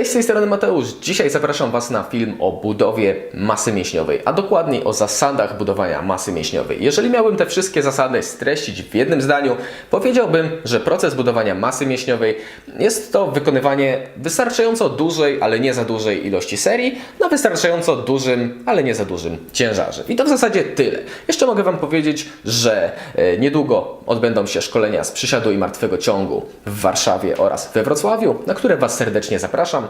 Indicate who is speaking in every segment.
Speaker 1: Cześć, z tej strony Mateusz. Dzisiaj zapraszam Was na film o budowie masy mięśniowej, a dokładniej o zasadach budowania masy mięśniowej. Jeżeli miałbym te wszystkie zasady streścić w jednym zdaniu, powiedziałbym, że proces budowania masy mięśniowej jest to wykonywanie wystarczająco dużej, ale nie za dużej ilości serii na wystarczająco dużym, ale nie za dużym ciężarze. I to w zasadzie tyle. Jeszcze mogę Wam powiedzieć, że e, niedługo odbędą się szkolenia z przysiadu i martwego ciągu w Warszawie oraz we Wrocławiu, na które Was serdecznie zapraszam.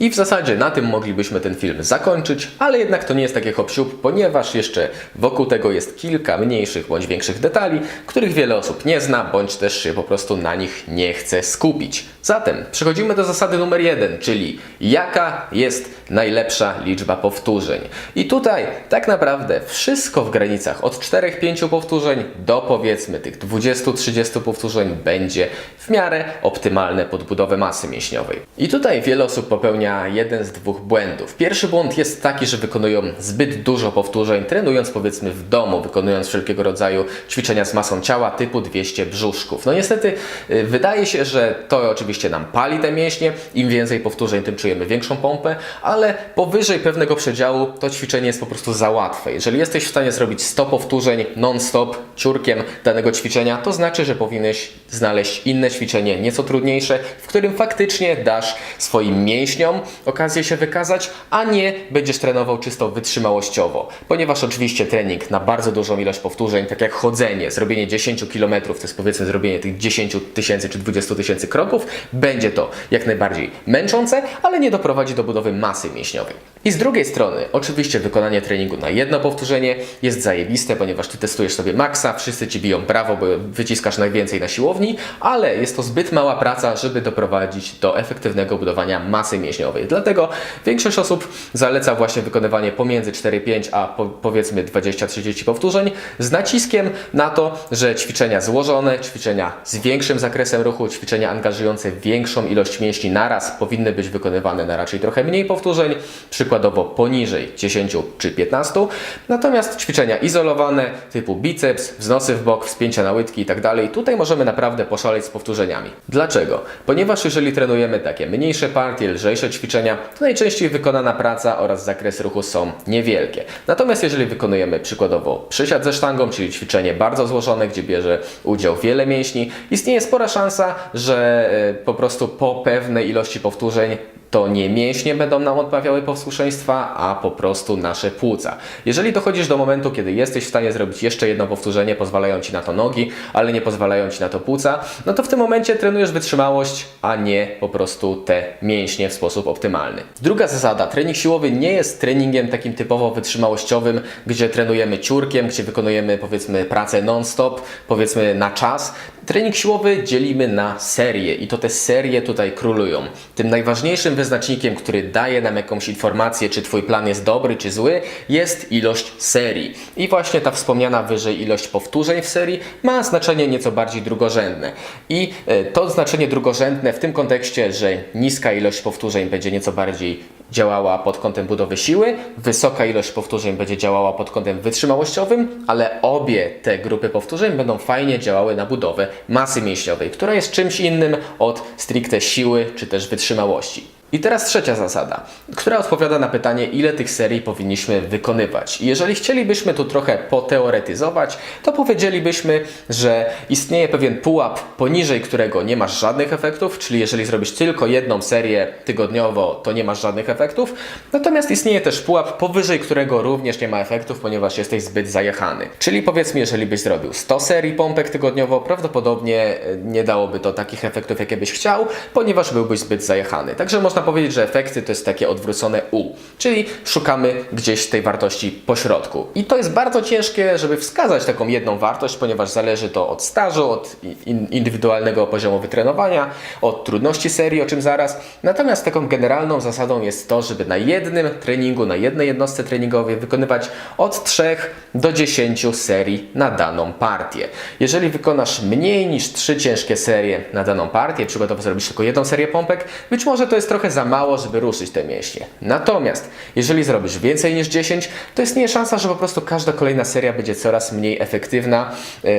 Speaker 1: I w zasadzie na tym moglibyśmy ten film zakończyć, ale jednak to nie jest takie hop ponieważ jeszcze wokół tego jest kilka mniejszych bądź większych detali, których wiele osób nie zna, bądź też się po prostu na nich nie chce skupić. Zatem przechodzimy do zasady numer jeden, czyli jaka jest najlepsza liczba powtórzeń. I tutaj tak naprawdę wszystko w granicach od 4-5 powtórzeń do powiedzmy tych 20-30 powtórzeń będzie w miarę optymalne pod budowę masy mięśniowej. I tutaj wiele osób popełnia jeden z dwóch błędów. Pierwszy błąd jest taki, że wykonują zbyt dużo powtórzeń, trenując powiedzmy w domu, wykonując wszelkiego rodzaju ćwiczenia z masą ciała typu 200 brzuszków. No niestety y, wydaje się, że to oczywiście nam pali te mięśnie, im więcej powtórzeń, tym czujemy większą pompę, ale powyżej pewnego przedziału to ćwiczenie jest po prostu za łatwe. Jeżeli jesteś w stanie zrobić 100 powtórzeń non-stop ciurkiem danego ćwiczenia, to znaczy, że powinieneś znaleźć inne ćwiczenie, nieco trudniejsze, w którym faktycznie dasz swoim mięśniom okazję się wykazać, a nie będziesz trenował czysto wytrzymałościowo. Ponieważ oczywiście trening na bardzo dużą ilość powtórzeń, tak jak chodzenie, zrobienie 10 km, to jest powiedzmy zrobienie tych 10 tysięcy czy 20 tysięcy kroków, będzie to jak najbardziej męczące, ale nie doprowadzi do budowy masy mięśniowej. I z drugiej strony, oczywiście wykonanie treningu na jedno powtórzenie jest zajebiste, ponieważ ty testujesz sobie maksa, wszyscy ci biją brawo, bo wyciskasz najwięcej na siłowni, ale jest to zbyt mała praca, żeby doprowadzić do efektywnego budowania masy mięśniowej. Dlatego większość osób zaleca właśnie wykonywanie pomiędzy 4-5 a po, powiedzmy 20-30 powtórzeń z naciskiem na to, że ćwiczenia złożone, ćwiczenia z większym zakresem ruchu, ćwiczenia angażujące większą ilość mięśni naraz powinny być wykonywane na raczej trochę mniej powtórzeń, przykładowo poniżej 10 czy 15. Natomiast ćwiczenia izolowane typu biceps, wznosy w bok, wspięcia na łydki i tak tutaj możemy naprawdę poszaleć z powtórzeniami. Dlaczego? Ponieważ jeżeli trenujemy takie mniejsze partie, lżejsze ćwiczenia, to najczęściej wykonana praca oraz zakres ruchu są niewielkie. Natomiast jeżeli wykonujemy przykładowo przysiad ze sztangą, czyli ćwiczenie bardzo złożone, gdzie bierze udział wiele mięśni, istnieje spora szansa, że e, po prostu po pewnej ilości powtórzeń to nie mięśnie będą nam odmawiały posłuszeństwa, a po prostu nasze płuca. Jeżeli dochodzisz do momentu, kiedy jesteś w stanie zrobić jeszcze jedno powtórzenie, pozwalają Ci na to nogi, ale nie pozwalają Ci na to płuca, no to w tym momencie trenujesz wytrzymałość, a nie po prostu te mięśnie w sposób optymalny. Druga zasada, trening siłowy nie jest treningiem takim typowo wytrzymałościowym, gdzie trenujemy ciurkiem, gdzie wykonujemy powiedzmy pracę non-stop, powiedzmy na czas. Trening siłowy dzielimy na serie i to te serie tutaj królują. Tym najważniejszym wyznacznikiem, który daje nam jakąś informację, czy Twój plan jest dobry, czy zły, jest ilość serii. I właśnie ta wspomniana wyżej ilość powtórzeń w serii ma znaczenie nieco bardziej drugorzędne. I e, to znaczenie drugorzędne w tym kontekście, że niska ilość powtórzeń będzie nieco bardziej działała pod kątem budowy siły, wysoka ilość powtórzeń będzie działała pod kątem wytrzymałościowym, ale obie te grupy powtórzeń będą fajnie działały na budowę masy mięśniowej, która jest czymś innym od stricte siły czy też wytrzymałości. I teraz trzecia zasada, która odpowiada na pytanie, ile tych serii powinniśmy wykonywać. Jeżeli chcielibyśmy tu trochę poteoretyzować, to powiedzielibyśmy, że istnieje pewien pułap, poniżej którego nie masz żadnych efektów, czyli jeżeli zrobisz tylko jedną serię tygodniowo, to nie masz żadnych efektów. Natomiast istnieje też pułap, powyżej którego również nie ma efektów, ponieważ jesteś zbyt zajechany. Czyli powiedzmy, jeżeli byś zrobił 100 serii pompek tygodniowo, prawdopodobnie nie dałoby to takich efektów, jakie byś chciał, ponieważ byłbyś zbyt zajechany. Także można powiedzieć, że efekty to jest takie odwrócone U, czyli szukamy gdzieś tej wartości pośrodku. I to jest bardzo ciężkie, żeby wskazać taką jedną wartość, ponieważ zależy to od stażu, od in- indywidualnego poziomu wytrenowania, od trudności serii, o czym zaraz. Natomiast taką generalną zasadą jest to, żeby na jednym treningu, na jednej jednostce treningowej wykonywać od 3 do 10 serii na daną partię. Jeżeli wykonasz mniej niż 3 ciężkie serie na daną partię, przykładowo zrobisz tylko jedną serię pompek, być może to jest trochę trochę za mało, żeby ruszyć te mięśnie. Natomiast jeżeli zrobisz więcej niż 10, to istnieje szansa, że po prostu każda kolejna seria będzie coraz mniej efektywna. Yy,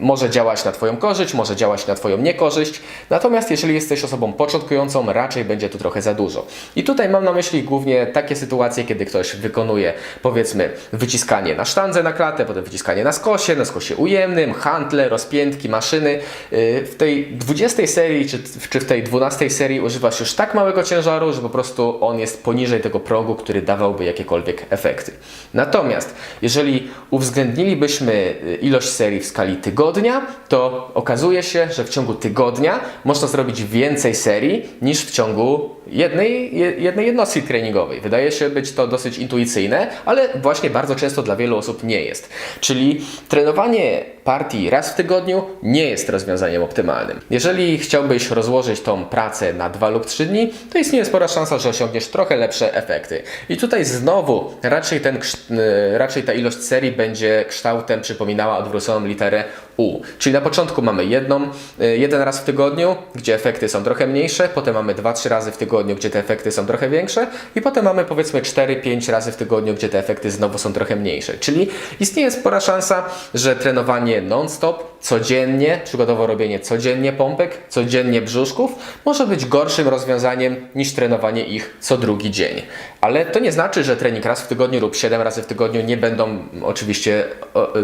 Speaker 1: może działać na Twoją korzyść, może działać na Twoją niekorzyść. Natomiast jeżeli jesteś osobą początkującą, raczej będzie to trochę za dużo. I tutaj mam na myśli głównie takie sytuacje, kiedy ktoś wykonuje powiedzmy wyciskanie na sztandze na klatę, potem wyciskanie na skosie, na skosie ujemnym, hantle, rozpiętki, maszyny. Yy, W tej 20 serii czy, czy w tej 12 serii używasz już tak małego ciężaru, że po prostu on jest poniżej tego progu, który dawałby jakiekolwiek efekty. Natomiast jeżeli uwzględnilibyśmy y, ilość serii w skali tygodnia, to okazuje się, że w ciągu tygodnia można zrobić więcej serii niż w ciągu jednej, je- jednej jednostki treningowej. Wydaje się być to dosyć intuicyjne, ale właśnie bardzo często dla wielu osób nie jest. Czyli trenowanie partii raz w tygodniu nie jest rozwiązaniem optymalnym. Jeżeli chciałbyś rozłożyć tą pracę na dwa lub trzy dni, to istnieje spora szansa, że osiągniesz trochę lepsze efekty. I tutaj znowu raczej, ten, y, raczej ta ilość serii będzie kształtem przypominała odwróconą literę U. Czyli na początku mamy jedną, y, jeden raz w tygodniu, gdzie efekty są trochę mniejsze, potem mamy 2-3 razy w tygodniu, gdzie te efekty są trochę większe i potem mamy powiedzmy 4-5 razy w tygodniu, gdzie te efekty znowu są trochę mniejsze. Czyli istnieje spora szansa, że trenowanie non-stop, codziennie, przykładowo robienie codziennie pompek, codziennie brzuszków, może być gorszym rozwiązaniem niż trenowanie ich co drugi dzień. Ale to nie znaczy, że trening raz w tygodniu lub 7 razy w tygodniu nie będą oczywiście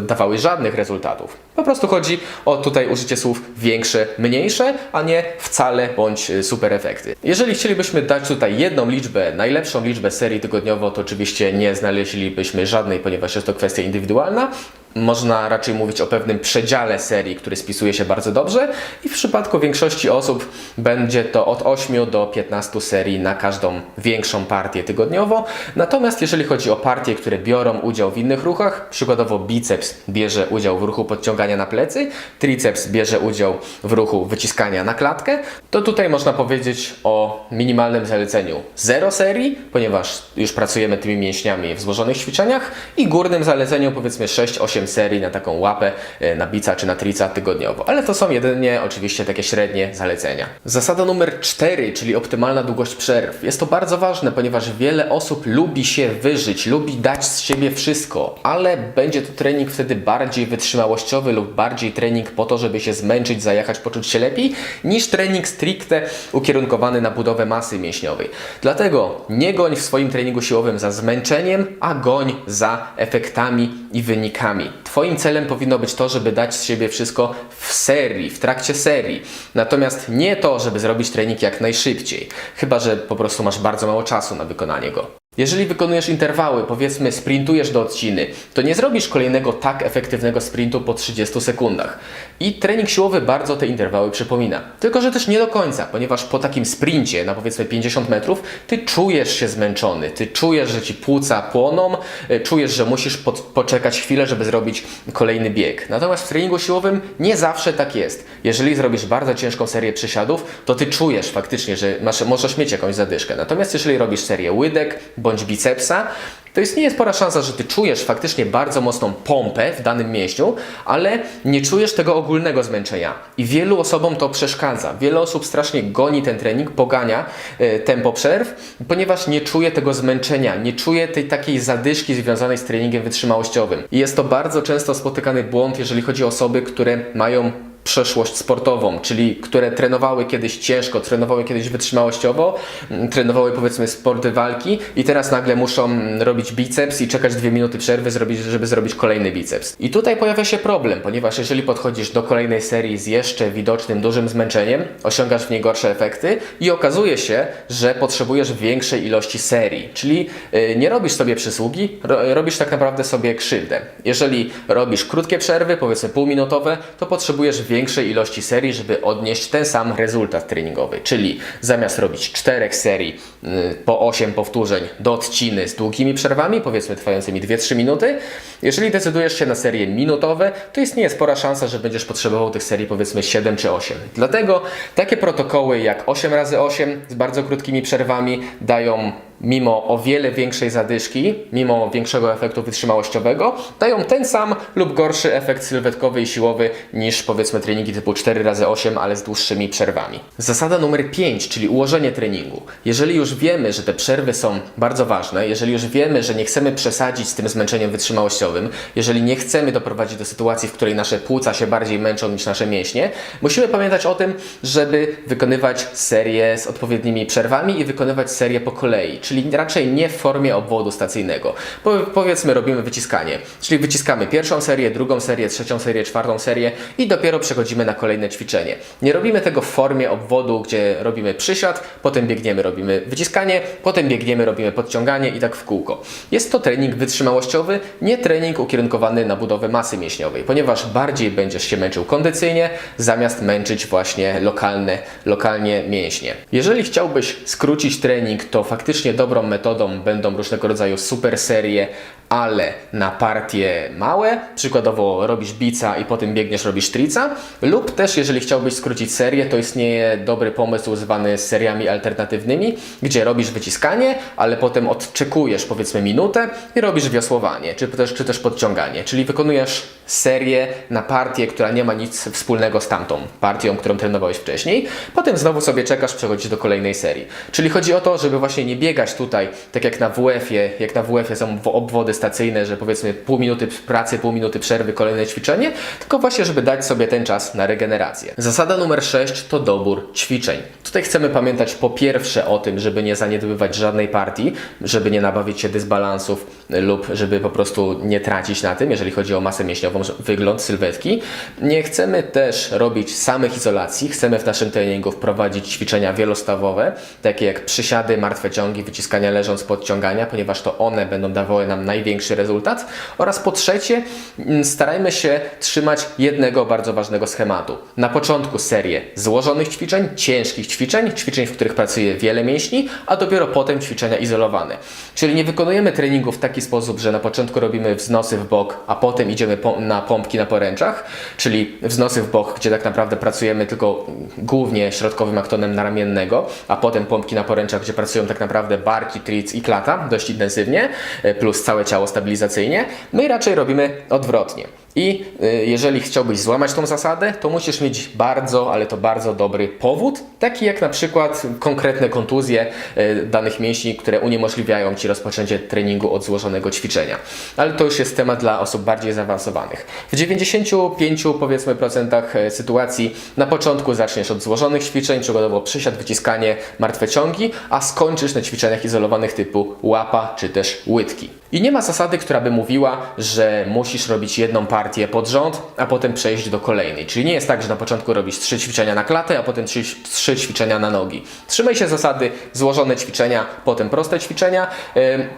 Speaker 1: dawały żadnych rezultatów. Po prostu chodzi o tutaj użycie słów większe, mniejsze, a nie wcale bądź y, super efekty. Jeżeli chcielibyśmy dać tutaj jedną liczbę, najlepszą liczbę serii tygodniowo, to oczywiście nie znaleźlibyśmy żadnej, ponieważ jest to kwestia indywidualna. Można raczej mówić o pewnym przedziale serii, który spisuje się bardzo dobrze i w przypadku większości osób będzie to od 8 do 15 serii na każdą większą partię tygodniowo. Natomiast jeżeli chodzi o partie, które biorą udział w innych ruchach, przykładowo biceps bierze udział w ruchu podciągania na plecy, triceps bierze udział w ruchu wyciskania na klatkę, to tutaj można powiedzieć o minimalnym zaleceniu 0 serii, ponieważ już pracujemy tymi mięśniami w złożonych ćwiczeniach i górnym zaleceniu powiedzmy 6-8 serii na taką łapę, e, na bica czy na trica tygodniowo. Ale to są jedynie oczywiście takie średnie zalecenia. Zasada numer 4, czyli optymalna długość przerw. Jest to bardzo ważne, ponieważ wiele osób lubi się wyżyć, lubi dać z siebie wszystko, ale będzie to trening wtedy bardziej wytrzymałościowy lub bardziej trening po to, żeby się zmęczyć, zajechać, poczuć się lepiej, niż trening stricte ukierunkowany na budowę masy mięśniowej. Dlatego nie goń w swoim treningu siłowym za zmęczeniem, a goń za efektami i wynikami. Twoim celem powinno być to, żeby dać z siebie wszystko w serii, w trakcie serii. Natomiast nie to, żeby zrobić trening jak najszybciej. Chyba, że po prostu masz bardzo mało czasu na wykonanie go. Jeżeli wykonujesz interwały, powiedzmy sprintujesz do odciny, to nie zrobisz kolejnego tak efektywnego sprintu po 30 sekundach. I trening siłowy bardzo te interwały przypomina. Tylko, że też nie do końca, ponieważ po takim sprincie na powiedzmy 50 metrów, ty czujesz się zmęczony, ty czujesz, że ci płuca płoną, y, czujesz, że musisz poczekać chwilę, żeby zrobić kolejny bieg. Natomiast w treningu siłowym nie zawsze tak jest. Jeżeli zrobisz bardzo ciężką serię przysiadów, to ty czujesz faktycznie, że masz, możesz mieć jakąś zadyszkę. Natomiast jeżeli robisz serię łydek bądź bicepsa, to istnieje spora szansa, że ty czujesz faktycznie bardzo mocną pompę w danym mięśniu, ale nie czujesz tego ogólnego zmęczenia. I wielu osobom to przeszkadza. Wiele osób strasznie goni ten trening, pogania e, tempo przerw, ponieważ nie czuje tego zmęczenia, nie czuje tej takiej zadyszki związanej z treningiem wytrzymałościowym. I jest to bardzo często spotykany błąd, jeżeli chodzi o osoby, które mają przeszłość sportową, czyli które trenowały kiedyś ciężko, trenowały kiedyś wytrzymałościowo, mm, trenowały powiedzmy sporty walki i teraz nagle muszą robić biceps i czekać dwie minuty przerwy, żeby zrobić kolejny biceps. I tutaj pojawia się problem, ponieważ jeżeli podchodzisz do kolejnej serii z jeszcze widocznym dużym zmęczeniem, osiągasz w niej gorsze efekty i okazuje się, że potrzebujesz większej ilości serii, czyli yy, nie robisz sobie przysługi, ro, robisz tak naprawdę sobie krzywdę. Jeżeli robisz krótkie przerwy, powiedzmy półminutowe, to potrzebujesz większej ilości serii, żeby odnieść ten sam rezultat treningowy. Czyli zamiast robić czterech serii y, po 8 powtórzeń do odciny z długimi przerwami, powiedzmy trwającymi 2-3 minuty, jeżeli decydujesz się na serie minutowe, to istnieje spora szansa, że będziesz potrzebował tych serii powiedzmy 7 czy 8. Dlatego takie protokoły jak 8 razy 8 z bardzo krótkimi przerwami dają mimo o wiele większej zadyszki, mimo większego efektu wytrzymałościowego, dają ten sam lub gorszy efekt sylwetkowy i siłowy niż powiedzmy treningi typu 4x8, ale z dłuższymi przerwami. Zasada numer 5, czyli ułożenie treningu. Jeżeli już wiemy, że te przerwy są bardzo ważne, jeżeli już wiemy, że nie chcemy przesadzić z tym zmęczeniem wytrzymałościowym, jeżeli nie chcemy doprowadzić do sytuacji, w której nasze płuca się bardziej męczą niż nasze mięśnie, musimy pamiętać o tym, żeby wykonywać serię z odpowiednimi przerwami i wykonywać serię po kolei, czyli raczej nie w formie obwodu stacyjnego. Po, powiedzmy, robimy wyciskanie, czyli wyciskamy pierwszą serię, drugą serię, trzecią serię, czwartą serię i dopiero przechodzimy na kolejne ćwiczenie. Nie robimy tego w formie obwodu, gdzie robimy przysiad, potem biegniemy, robimy wyciskanie, potem biegniemy, robimy podciąganie i tak w kółko. Jest to trening wytrzymałościowy, nie trening ukierunkowany na budowę masy mięśniowej, ponieważ bardziej będziesz się męczył kondycyjnie, zamiast męczyć właśnie lokalne, lokalnie mięśnie. Jeżeli chciałbyś skrócić trening, to faktycznie dobrą metodą będą różnego rodzaju super serie, ale na partie małe, przykładowo robisz bica i potem biegniesz, robisz trica, lub też jeżeli chciałbyś skrócić serię, to istnieje dobry pomysł zwany seriami alternatywnymi, gdzie robisz wyciskanie, ale potem odczekujesz powiedzmy minutę i robisz wiosłowanie, czy też, czy też podciąganie, czyli wykonujesz serię na partię, która nie ma nic wspólnego z tamtą partią, którą trenowałeś wcześniej, potem znowu sobie czekasz, przechodzisz do kolejnej serii. Czyli chodzi o to, żeby właśnie nie biegać tutaj, tak jak na WF-ie, jak na WF-ie są w- stacyjne, że powiedzmy pół minuty pracy, pół minuty przerwy, kolejne ćwiczenie, tylko właśnie, żeby dać sobie ten czas na regenerację. Zasada numer 6 to dobór ćwiczeń. Tutaj chcemy pamiętać po pierwsze o tym, żeby nie zaniedbywać żadnej partii, żeby nie nabawić się dysbalansów lub żeby po prostu nie tracić na tym, jeżeli chodzi o masę mięśniową, wygląd sylwetki. Nie chcemy też robić samych izolacji, chcemy w naszym treningu wprowadzić ćwiczenia wielostawowe, takie jak przysiady, martwe ciągi, wyciskania leżąc, podciągania, ponieważ to one będą dawały nam największy rezultat. Oraz po trzecie, mm, starajmy się trzymać jednego bardzo ważnego schematu. Na początku serię złożonych ćwiczeń, ciężkich ćwiczeń, ćwiczeń, w których pracuje wiele mięśni, a dopiero potem ćwiczenia izolowane. Czyli nie wykonujemy treningu w taki sposób, że na początku robimy wznosy w bok, a potem idziemy na pompki na poręczach, czyli wznosy w bok, gdzie tak naprawdę pracujemy tylko głównie środkowym aktonem naramiennego, a potem pompki na poręczach, gdzie pracują tak naprawdę barki, tric i klata dość intensywnie, e, plus całe ciało stabilizacyjnie. My raczej robimy odwrotnie. I y, jeżeli chciałbyś złamać tą zasadę, to musisz mieć bardzo, ale to bardzo dobry powód, taki jak na przykład konkretne kontuzje y, danych mięśni, które uniemożliwiają Ci rozpoczęcie treningu od złożonego ćwiczenia. Ale to już jest temat dla osób bardziej zaawansowanych. W 95 powiedzmy procentach e, sytuacji na początku zaczniesz od złożonych ćwiczeń, przykładowo przysiad, wyciskanie, martwe ciągi, a skończysz na ćwiczeniach izolowanych typu łapa czy też łydki. I nie ma zasady, która by mówiła, że musisz robić jedną partię pod rząd, a potem przejść do kolejnej. Czyli nie jest tak, że na początku robisz trzy ćwiczenia na klatę, a potem trzy, trzy ćwiczenia na nogi. Trzymaj się zasady złożone ćwiczenia, potem proste ćwiczenia.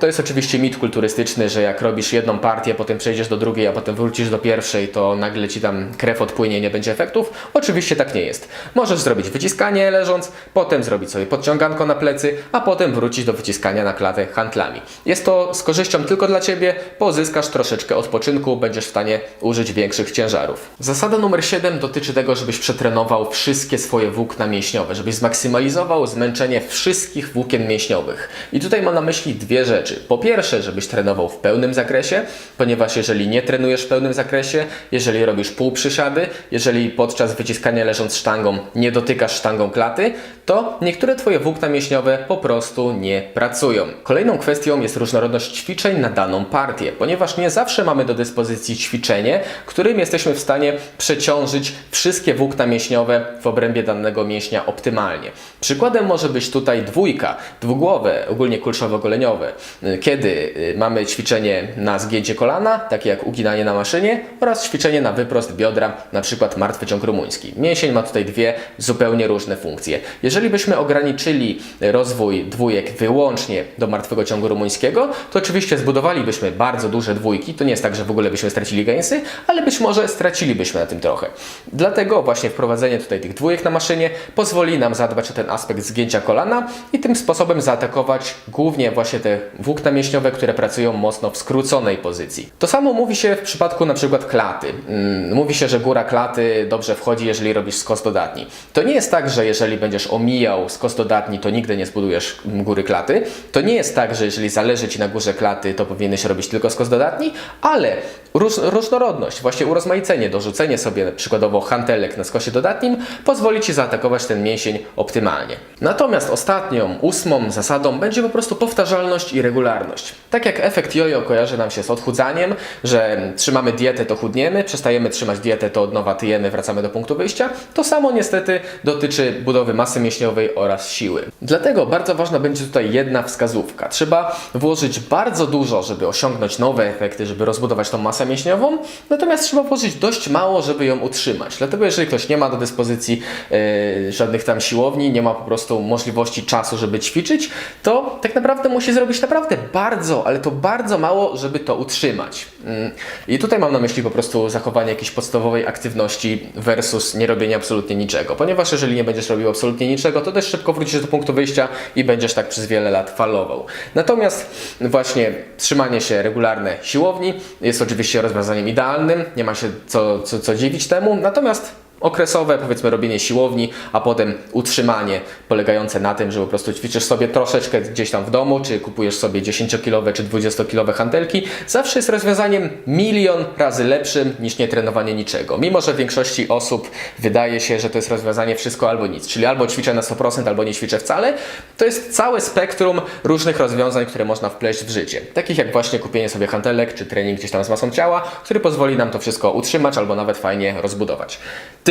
Speaker 1: To jest oczywiście mit kulturystyczny, że jak robisz jedną partię, potem przejdziesz do drugiej, a potem wrócisz do pierwszej, to nagle ci tam krew odpłynie, nie będzie efektów. Oczywiście tak nie jest. Możesz zrobić wyciskanie leżąc, potem zrobić sobie podciąganko na plecy, a potem wrócić do wyciskania na klatę handlami. Jest to z korzyścią tylko dla Ciebie, pozyskasz troszeczkę odpoczynku, będziesz w stanie użyć większych ciężarów. Zasada numer 7 dotyczy tego, żebyś przetrenował wszystkie swoje włókna mięśniowe, żebyś zmaksymalizował zmęczenie wszystkich włókien mięśniowych. I tutaj mam na myśli dwie rzeczy. Po pierwsze, żebyś trenował w pełnym zakresie, ponieważ jeżeli nie trenujesz w pełnym zakresie, jeżeli robisz półprzysiady, jeżeli podczas wyciskania leżąc sztangą nie dotykasz sztangą klaty, to niektóre Twoje włókna mięśniowe po prostu nie pracują. Kolejną kwestią jest różnorodność ćwiczeń na daną partię, ponieważ nie zawsze mamy do dyspozycji ćwiczenie, którym jesteśmy w stanie przeciążyć wszystkie włókna mięśniowe w obrębie danego mięśnia optymalnie. Przykładem może być tutaj dwójka, dwugłowe, ogólnie kulszowo-goleniowe, y, kiedy y, mamy ćwiczenie na zgięcie kolana, takie jak uginanie na maszynie oraz ćwiczenie na wyprost biodra, na przykład martwy ciąg rumuński. Mięsień ma tutaj dwie zupełnie różne funkcje. Jeżeli byśmy ograniczyli rozwój dwójek wyłącznie do martwego ciągu rumuńskiego, to oczywiście zbudowalibyśmy bardzo duże dwójki, to nie jest tak, że w ogóle byśmy stracili gęsy, ale być może stracilibyśmy na tym trochę. Dlatego właśnie wprowadzenie tutaj tych dwójek na maszynie pozwoli nam zadbać o ten aspekt zgięcia kolana i tym sposobem zaatakować głównie właśnie te włókna mięśniowe, które pracują mocno w skróconej pozycji. To samo mówi się w przypadku na przykład klaty. Mm, Mówi się, że góra klaty dobrze wchodzi, jeżeli robisz skos dodatni. To nie jest tak, że jeżeli będziesz omijał skos dodatni, to nigdy nie zbudujesz góry klaty. To nie jest tak, że jeżeli zależy Ci na górze klaty, to powinieneś robić tylko skos dodatni, ale róż, różnorodność, właśnie urozmaicenie, dorzucenie sobie przykładowo hantelek na skosie dodatnim pozwoli Ci zaatakować ten mięsień optymalnie. Natomiast ostatnią, ósmą zasadą będzie po prostu powtarzalność i regularność. Tak jak efekt jojo kojarzy nam się z odchudzaniem, że trzymamy dietę to chudniemy, przestajemy trzymać dietę to od nowa tyjemy, wracamy do punktu wyjścia, to samo niestety dotyczy budowy masy mięśniowej oraz siły. Dlatego bardzo ważna będzie tutaj jedna wskazówka. Trzeba włożyć bardzo dużo, żeby osiągnąć nowe efekty, żeby rozbudować tą masę mięśniową, natomiast trzeba włożyć dość mało, żeby ją utrzymać. Dlatego jeżeli ktoś nie ma do dyspozycji e, żadnych tam siłowni, nie ma po prostu możliwości czasu, żeby ćwiczyć, to tak naprawdę musi zrobić naprawdę bardzo, ale to bardzo mało, żeby to utrzymać. Mm. I tutaj mam na myśli po prostu zachowanie jakiejś podstawowej aktywności versus nie robienie absolutnie niczego. Ponieważ jeżeli nie będziesz robił absolutnie niczego, to też szybko wrócisz do punktu wyjścia i będziesz tak przez wiele lat falował. Natomiast właśnie trzymanie się regularne siłowni jest oczywiście rozwiązaniem idealnym, nie ma się co, co, co dziwić temu. Natomiast okresowe, powiedzmy, robienie siłowni, a potem utrzymanie polegające na tym, że po prostu ćwiczysz sobie troszeczkę gdzieś tam w domu, czy kupujesz sobie 10-kilowe czy 20-kilowe hantelki, zawsze jest rozwiązaniem milion razy lepszym niż nie trenowanie niczego. Mimo, że większości osób wydaje się, że to jest rozwiązanie wszystko albo nic, czyli albo ćwiczę na 100%, albo nie ćwiczę wcale, to jest całe spektrum różnych rozwiązań, które można wpleść w życie. Takich jak właśnie kupienie sobie hantelek, czy trening gdzieś tam z masą ciała, który pozwoli nam to wszystko utrzymać, albo nawet fajnie rozbudować.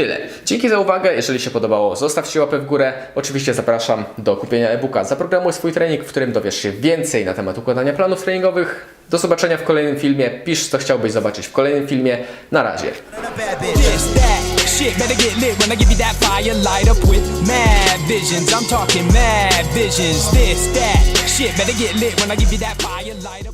Speaker 1: Tyle. Dzięki za uwagę. Jeżeli się podobało, zostawcie łapę w górę. Oczywiście zapraszam do kupienia e-booka Zaprogramuj swój trening, w którym dowiesz się więcej na temat układania planów treningowych. Do zobaczenia w kolejnym filmie. Pisz, co chciałbyś zobaczyć w kolejnym filmie. Na razie.
Speaker 2: Shit better get lit when I give you that fire. Light up with mad visions. I'm talking mad visions. This, that, shit better get lit when I give you that fire. Light up.